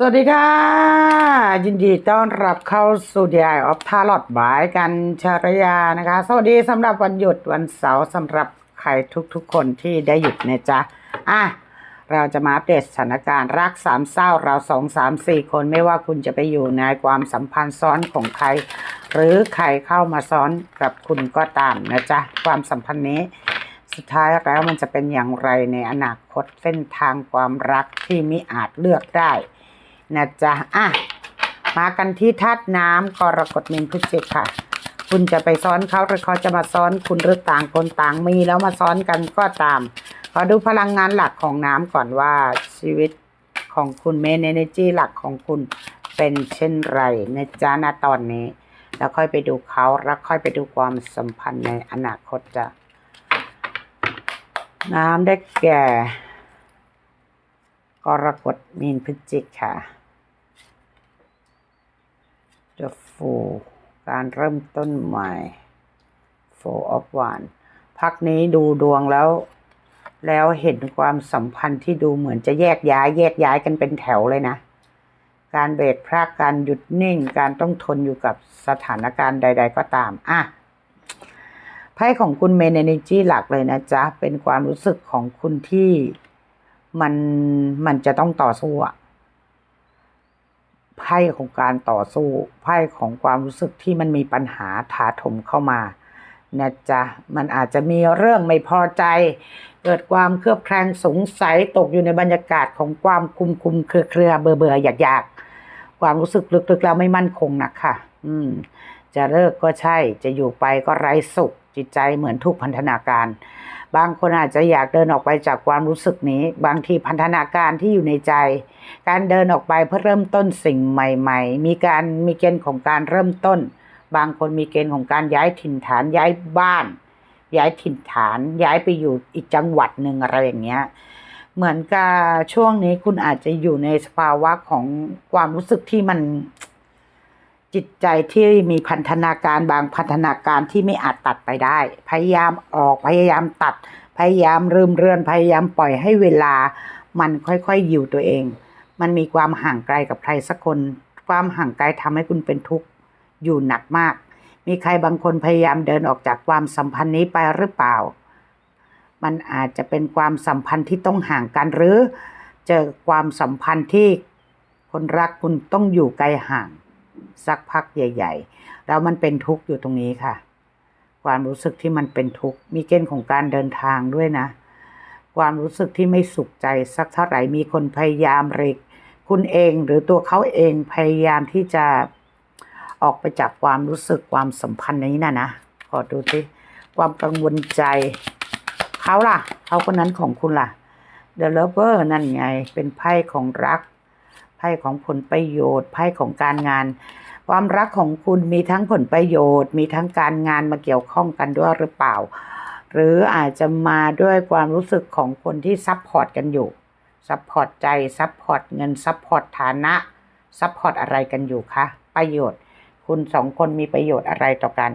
สวัสดีค่ะ ยินดีต้อนรับเข้าสู่ DI of Tarot บายกันชารยานะคะ สวัสดีสำหรับวันหยุดวันเสาร์สำหรับใครทุกๆคนที่ได้หยุดนะจ๊ะ อะ เราจะมาอัปเดตสถานการณ์รักสามเศร้าเราสองสามสี่คนไม่ว่าคุณจะไปอยู่ในความสัมพันธ์ซ้อนของใคร หรือใครเข้ามาซ้อนกับคุณก็ตามนะจ๊ะ ความสัมพันธ์นี้สุดท้ายแล้วมันจะเป็นอย่างไรในอนาคตเส้นทางความรักที่มิอาจเลือกได้ นะจ๊ะอะมากันที่ธาตุน้ำกรกฎมีนพฤศจิกค่ะ คุณจะไปซ้อนเขาหรือเขาจะมาซ้อนคุณหรือต่างคนต่างมีแล้วมาซ้อนกันก็ตาม ขอดูพลังงานหลักของน้ำก่อนว่าชีวิตของคุณเมนเอเนจีหลักของคุณเป็นเช่นไรนะจ๊ะณตอนนี้ แล้วค่อยไปดูเขาแล้วค่อยไปดูความสัมพันธ์ในอนาคตจ้ะน้ำได้แก่กรกฎมีนพฤศจิกค่ะ The Fool การเริ่มต้นใหม่ Four of One พักนี้ดูดวงแล้ว แล้วเห็นความสัมพันธ์ที่ดูเหมือนจะแยกย้าย แยกย้ายกันเป็นแถวเลยนะ การเบรกพรากการหยุดนิ่ง การต้องทนอยู่กับสถานการณ์ใด ๆ ก็ตาม อะไพ่ของคุณเมนเอเนจีหลักเลยนะจ๊ะ เป็นความรู้สึกของคุณที่มันมันจะต้องต่อสู้อะ ไพ่ของการต่อสู้ ไพ่ของความรู้สึกที่มันมีปัญหาถาถมเข้ามานะจ๊ะมันอาจจะมีเรื่องไม่พอใจ เกิดความเครือบแคลงสงสัยตกอยู่ในบรรยากาศของความคุมคุมเครือเครือเบื่อเบื่ออยากอยากความรู้สึกลึกๆแล้วไม่มั่นคงนะค่ะอืม จะเลิกก็ใช่ จะอยู่ไปก็ไร้สุข จิตใจเหมือนถูกพันธนาการ บางคนอาจจะอยากเดินออกไปจากความรู้สึกนี้ บางทีพันธนาการที่อยู่ในใจ การเดินออกไปเพื่อเริ่มต้นสิ่งใหม่ ๆ มีการมีเกณฑ์ของการเริ่มต้น บางคนมีเกณฑ์ของการย้ายถิ่นฐานย้ายบ้าน ย้ายถิ่นฐาน ย้ายไปอยู่อีกจังหวัดหนึ่งอะไรอย่างเงี้ยเหมือนกับช่วงนี้คุณอาจจะอยู่ในสภาวะของความรู้สึกที่มัน จิตใจที่มีพันธนาการบางพันธนาการที่ไม่อาจตัดไปได้ พยายามออกพยายามตัด พยายามลืมเรือนพยายามปล่อยให้เวลา มันค่อยๆอยู่ตัวเอง มันมีความห่างไกลกับใครสักคน ความห่างไกลทำให้คุณเป็นทุกข์อยู่หนักมาก มีใครบางคนพยายามเดินออกจากความสัมพันธ์นี้ไปหรือเปล่า มันอาจจะเป็นความสัมพันธ์ที่ต้องห่างกันหรือ เจอความสัมพันธ์ที่คนรักคุณต้องอยู่ไกลห่าง สักพักใหญ่ ๆ แล้วมันเป็นทุกข์อยู่ตรงนี้ค่ะ ความรู้สึกที่มันเป็นทุกข์มีเกณฑ์ของการเดินทางด้วยนะ ความรู้สึกที่ไม่สุขใจสักเท่าไหร่มีคนพยายามเรกคุณเองหรือตัวเขาเองพยายามที่จะออกไปจากความรู้สึกความสัมพันธ์นี้นะนะขอดูสิความกังวลใจเขาล่ะเขาคนนั้นของคุณล่ะ The Lover นั่นไงเป็นไพ่ของรักไพ่ของผลประโยชน์ไพ่ของการงาน ความรักของคุณมีทั้งผลประโยชน์ มีทั้งการงานมาเกี่ยวข้องกันด้วยหรือเปล่า หรืออาจจะมาด้วยความรู้สึกของคนที่ซัพพอร์ตกันอยู่ซัพพอร์ตใจซัพพอร์ตเงินซัพพอร์ตฐานะซัพพอร์ตอะไรกันอยู่คะประโยชน์ คุณสองคนมีประโยชน์อะไรต่อกัน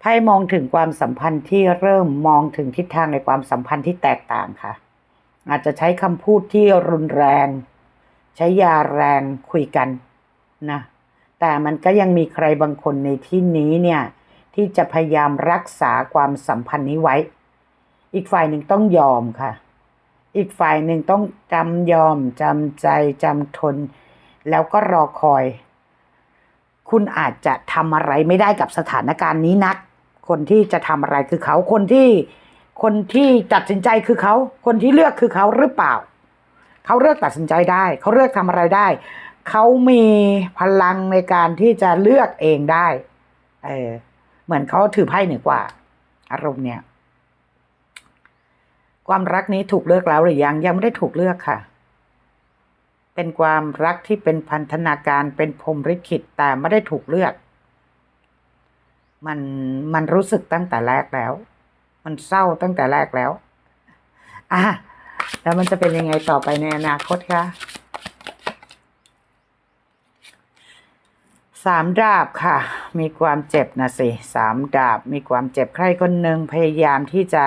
ไพ่มองถึงความสัมพันธ์ที่เริ่มมองถึงทิศทางในความสัมพันธ์ที่แตกต่างค่ะ อาจจะใช้คำพูดที่รุนแรง ใช้ยาแรงคุยกันนะ แต่มันก็ยังมีใครบางคนในที่นี้เนี่ยที่จะพยายามรักษาความสัมพันธ์นี้ไว้ อีกฝ่ายหนึ่งต้องยอมค่ะ อีกฝ่ายหนึ่งต้องจำยอมจำใจจำทน แล้วก็รอคอย คุณอาจจะทำอะไรไม่ได้กับสถานการณ์นี้นัก คนที่จะทำอะไรคือเขา คนที่ คนที่ตัดสินใจคือเขา คนที่เลือกคือเขาหรือเปล่า เขาเลือกตัดสินใจได้ เขาเลือกทำอะไรได้ เขามีพลังในการที่จะเลือกเองได้ เออ เหมือนเขาถือไพ่เหนือกว่า อารมณ์เนี่ย ความรักนี้ถูกเลือกแล้วหรือยัง ยังไม่ได้ถูกเลือกค่ะ เป็นความรักที่เป็นพันธนาการเป็นพรมลิขิตแต่ไม่ได้ถูกเลือก มันมันรู้สึกตั้งแต่แรกแล้ว มันเศร้าตั้งแต่แรกแล้ว อะแล้วมันจะเป็นยังไงต่อไปในอนาคตคะ สามดาบค่ะ มีความเจ็บนะสิสามดาบมีความเจ็บใครคนหนึ่งพยายามที่จะ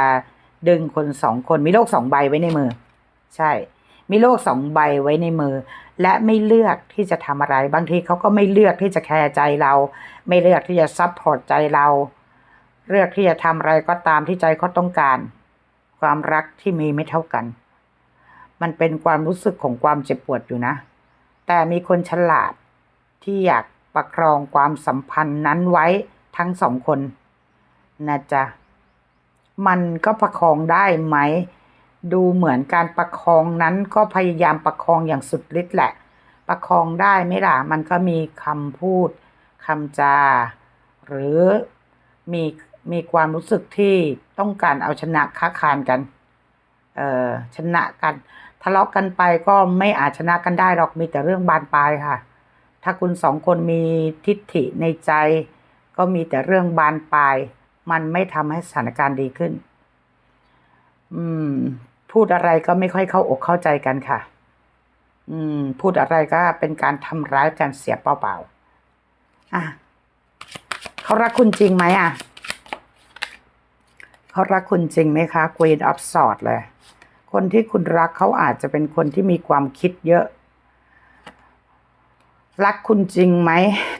ดึงคนสองคนมีโลกสองใบไว้ในมือ ใช่ มีโลกสองใบไว้ในมือ และไม่เลือกที่จะทำอะไร บางทีเขาก็ไม่เลือกที่จะแคร์ใจเรา ไม่เลือกที่จะซัพพอร์ตใจเรา เลือกที่จะทำอะไรก็ตามที่ใจเขาต้องการ ความรักที่มีไม่เท่ากัน มันเป็นความรู้สึกของความเจ็บปวดอยู่นะ แต่มีคนฉลาดที่อยาก ประคองความสัมพันธ์นั้นไว้ทั้งสองคนนะจ๊ะมันก็ประคองได้ไหม ดูเหมือนการประคองนั้นก็พยายามประคองอย่างสุดฤทธิ์แหละ ประคองได้ไหมล่ะ มันก็มีคำพูดคำจา หรือมีมีความรู้สึกที่ต้องการเอาชนะค้าคานกัน เออชนะกัน ทะเลาะกันไปก็ไม่อาจชนะกันได้หรอกมีแต่เรื่องบานปลายค่ะ ถ้าคุณสองคนมีทิฏฐิในใจ ก็มีแต่เรื่องบานปลาย มันไม่ทำให้สถานการณ์ดีขึ้น อืม พูดอะไรก็ไม่ค่อยเข้าอกเข้าใจกันค่ะ อืม พูดอะไรก็เป็นการทำร้ายกันเสียเปล่าๆอะเขารักคุณจริงไหมอะเขารักคุณจริงไหมคะ Queen of Swords เลย คนที่คุณรักเขาอาจจะเป็นคนที่มีความคิดเยอะ รักคุณจริงไหม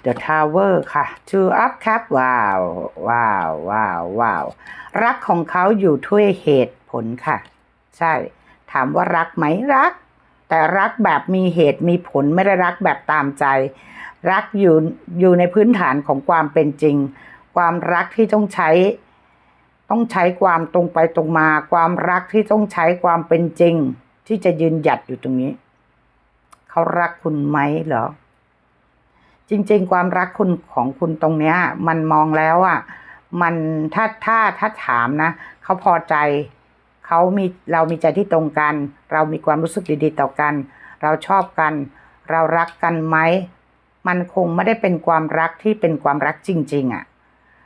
The Tower ค่ะ Two up cap ว้าว ว้าว ว้าว ว้าว รักของเขาอยู่ด้วยเหตุผลค่ะ ใช่ ถามว่ารักไหมรัก แต่รักแบบมีเหตุมีผลไม่ได้รักแบบตามใจ รักอยู่อยู่ในพื้นฐานของความเป็นจริง ความรักที่ต้องใช้ ต้องใช้ความตรงไปตรงมา ความรักที่ต้องใช้ความเป็นจริง ที่จะยืนหยัดอยู่ตรงนี้ เขารักคุณไหมเหรอ จริง ๆ ความรักคุณของคุณตรงเนี้ย มันมองแล้วอะมันถ้าถ้าถ้าถามนะเขาพอใจเขามีเรามีใจที่ตรงกัน เรามีความรู้สึกดีๆต่อกัน เราชอบกัน เรารักกันไหมมันคงไม่ได้เป็นความรักที่เป็นความรักจริง ๆอะ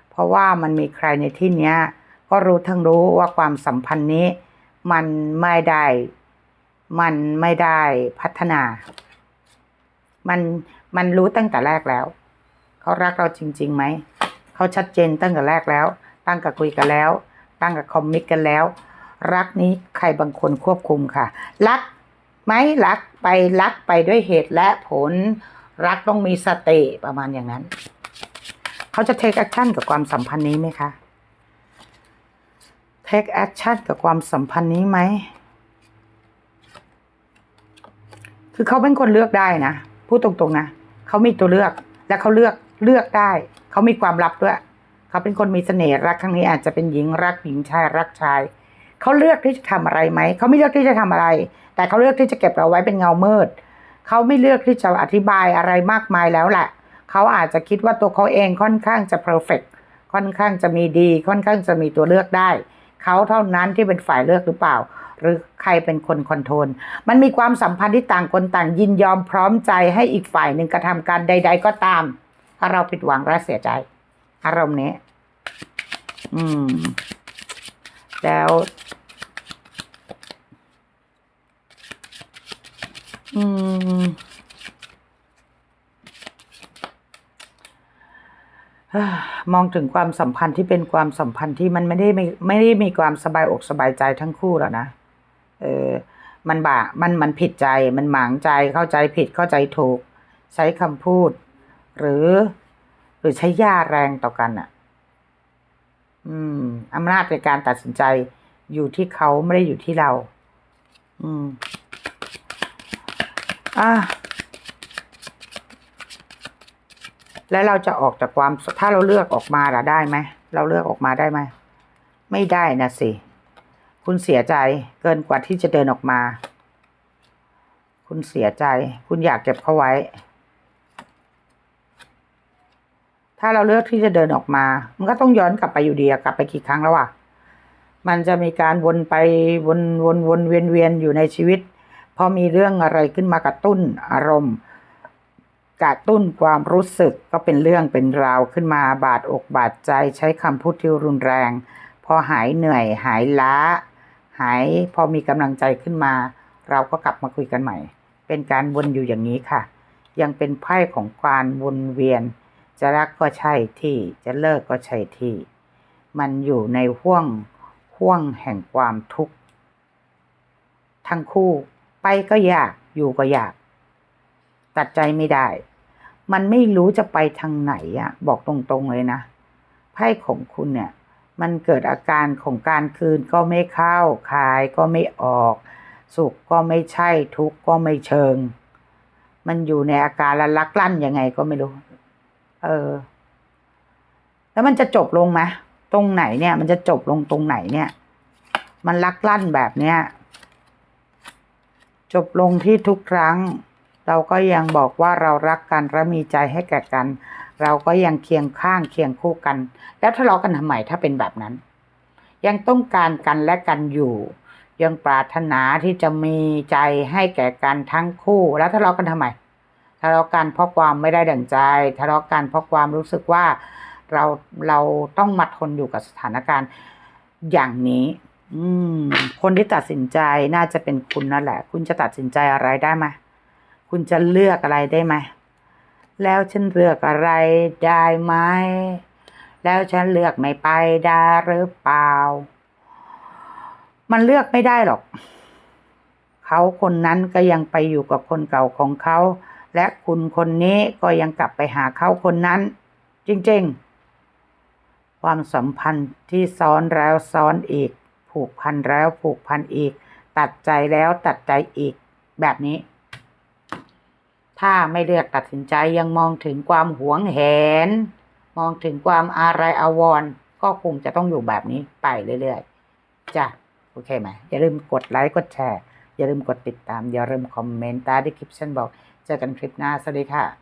เพราะว่ามันมีใครในที่เนี้ย ก็รู้ทั้งรู้ว่าความสัมพันธ์นี้ มันไม่ได้ มันไม่ได้พัฒนา มัน มันรู้ตั้งแต่แรกแล้ว เขารักเราจริงๆไหม เขาชัดเจนตั้งแต่แรกแล้ว ตั้งกับคุยกันแล้ว ตั้งกับคอมมิตกันแล้ว รักนี้ใครบางคนควบคุมค่ะ รักไหมรักไปรักไปด้วยเหตุและผล รักต้องมีสติประมาณอย่างนั้น เขาจะ take action กับความสัมพันธ์นี้ไหมคะ take action กับความสัมพันธ์นี้ไหมคือเขาเป็นคนเลือกได้นะ พูดตรงๆนะ เขามีตัวเลือก และเขาเลือกเลือกได้ เขามีความลับด้วย เขาเป็นคนมีเสน่ห์รักครั้งนี้อาจจะเป็นหญิงรักหญิงชายรักชาย เขาเลือกที่จะทำอะไรไหม เขาไม่เลือกที่จะทำอะไร แต่เขาเลือกที่จะเก็บเราไว้เป็นเงามืด เขาไม่เลือกที่จะอธิบายอะไรมากมายแล้วแหละเขาอาจจะคิดว่าตัวเขาเองค่อนข้างจะเพอร์เฟกค่อนข้างจะมีดี ค่อนข้างจะมีตัวเลือกได้ เขาเท่านั้นที่เป็นฝ่ายเลือกหรือเปล่า หรือใครเป็นคนคอนโทรล มันมีความสัมพันธ์ที่ต่างคนต่างยินยอมพร้อมใจให้อีกฝ่ายหนึ่งกระทำการใด ๆ ก็ตาม ถ้าเราผิดหวังและเสียใจ อารมณ์นี้ อืม แล้ว อืมมองถึงความสัมพันธ์ที่เป็นความสัมพันธ์ที่มันไม่ได้ไม่ไม่ได้มีความสบายอกสบายใจทั้งคู่หรอกนะ เออมันบามันมันผิดใจมันหมางใจเข้าใจผิดเข้าใจถูก ใช้คำพูด หรือ หรือใช้ย่าแรงต่อกันอะ อืมอำนาจในการตัดสินใจอยู่ที่เขาไม่ได้อยู่ที่เรา อืม อะแล้วเราจะออกจากความถ้าเราเลือกออกมาล่ะได้ไหมเราเลือกออกมาได้ไหมไม่ได้นะสิ คุณเสียใจเกินกว่าที่จะเดินออกมา คุณเสียใจ คุณอยากเก็บเขาไว้ ถ้าเราเลือกที่จะเดินออกมา มันก็ต้องย้อนกลับไปอยู่ดีอะกลับไปกี่ครั้งแล้วอะมันจะมีการวนไปวนวนวนเวียนเวียนอยู่ในชีวิต พอมีเรื่องอะไรขึ้นมากระตุ้นอารมณ์กระตุ้นความรู้สึกก็เป็นเรื่องเป็นราวขึ้นมาบาดอกบาดใจใช้คำพูดที่รุนแรง พอหายเหนื่อยหายล้า หายพอมีกำลังใจขึ้นมา เราก็กลับมาคุยกันใหม่ เป็นการวนอยู่อย่างนี้ค่ะ ยังเป็นไพ่ของการวนเวียน จะรักก็ใช่ที่ จะเลิกก็ใช่ที่ มันอยู่ในห่วงห่วงแห่งความทุกข์ทั้งคู่ไปก็ยากอยู่ก็ยาก ตัดใจไม่ได้ มันไม่รู้จะไปทางไหนอะบอกตรงๆเลยนะไพ่ของคุณเนี่ย มันเกิดอาการของการคืนก็ไม่เข้าคายก็ไม่ออก สุขก็ไม่ใช่ทุกข์ก็ไม่เชิง มันอยู่ในอาการละลักลั่นยังไงก็ไม่รู้ เออ แล้วมันจะจบลงไหมตรงไหนเนี่ย มันจะจบลงตรงไหนเนี่ย มันลักลั่นแบบเนี้ยจบลงที่ทุกครั้ง เราก็ยังบอกว่าเรารักกันและมีใจให้แก่กัน เราก็ยังเคียงข้างเคียงคู่กัน แล้วทะเลาะกันทำไมถ้าเป็นแบบนั้น ยังต้องการกันและกันอยู่ ยังปรารถนาที่จะมีใจให้แก่กันทั้งคู่แล้วทะเลาะกันทำไมทะเลาะกันเพราะความไม่ได้ดั่งใจ ทะเลาะกันเพราะความรู้สึกว่าเราเราต้องมาทนอยู่กับสถานการณ์อย่างนี้ อืม คนที่ตัดสินใจน่าจะเป็นคุณนั่นแหละ คุณจะตัดสินใจอะไรได้ไหมคุณจะเลือกอะไรได้ไหม แล้วฉันเลือกอะไรได้ไหม แล้วฉันเลือกไม่ไปได้หรือเปล่า มันเลือกไม่ได้หรอก เขาคนนั้นก็ยังไปอยู่กับคนเก่าของเขา และคุณคนนี้ก็ยังกลับไปหาเขาคนนั้น จริงๆ ความสัมพันธ์ที่ซ้อนแล้วซ้อนอีก ผูกพันแล้วผูกพันอีก ตัดใจแล้วตัดใจอีก แบบนี้ ถ้าไม่เลือกตัดสินใจยังมองถึงความหวงแหน มองถึงความอาลัยอาวรณ์ก็คงจะต้องอยู่แบบนี้ไปเรื่อยๆจ้ะโอเคไหมอย่าลืมกดไลค์กดแชร์ อย่าลืมกดติดตาม อย่าลืมคอมเมนต์ใต้ที่คลิปฉันบอก เจอกันคลิปหน้า สวัสดีค่ะ